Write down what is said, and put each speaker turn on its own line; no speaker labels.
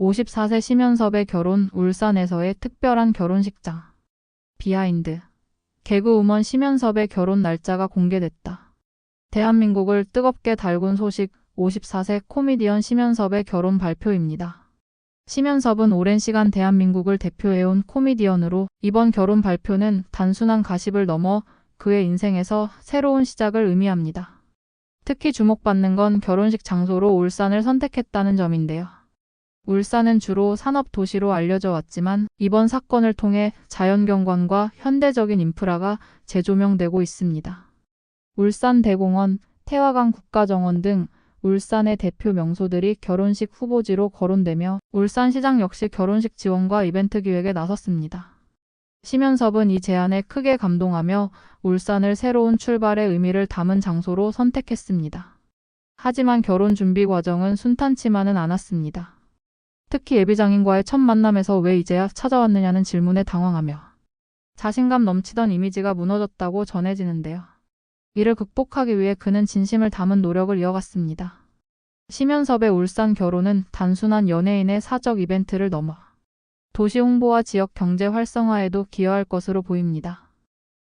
54세 심연섭의 결혼 울산에서의 특별한 결혼식장. 비하인드. 개그우먼 심연섭의 결혼 날짜가 공개됐다. 대한민국을 뜨겁게 달군 소식 54세 코미디언 심연섭의 결혼 발표입니다. 심연섭은 오랜 시간 대한민국을 대표해온 코미디언으로 이번 결혼 발표는 단순한 가십을 넘어 그의 인생에서 새로운 시작을 의미합니다. 특히 주목받는 건 결혼식 장소로 울산을 선택했다는 점인데요. 울산은 주로 산업 도시로 알려져 왔지만 이번 사건을 통해 자연경관과 현대적인 인프라가 재조명되고 있습니다. 울산 대공원, 태화강 국가정원 등 울산의 대표 명소들이 결혼식 후보지로 거론되며 울산시장 역시 결혼식 지원과 이벤트 기획에 나섰습니다. 심연섭은 이 제안에 크게 감동하며 울산을 새로운 출발의 의미를 담은 장소로 선택했습니다. 하지만 결혼 준비 과정은 순탄치만은 않았습니다. 특히 예비장인과의 첫 만남에서 왜 이제야 찾아왔느냐는 질문에 당황하며 자신감 넘치던 이미지가 무너졌다고 전해지는데요. 이를 극복하기 위해 그는 진심을 담은 노력을 이어갔습니다. 심연섭의 울산 결혼은 단순한 연예인의 사적 이벤트를 넘어 도시 홍보와 지역 경제 활성화에도 기여할 것으로 보입니다.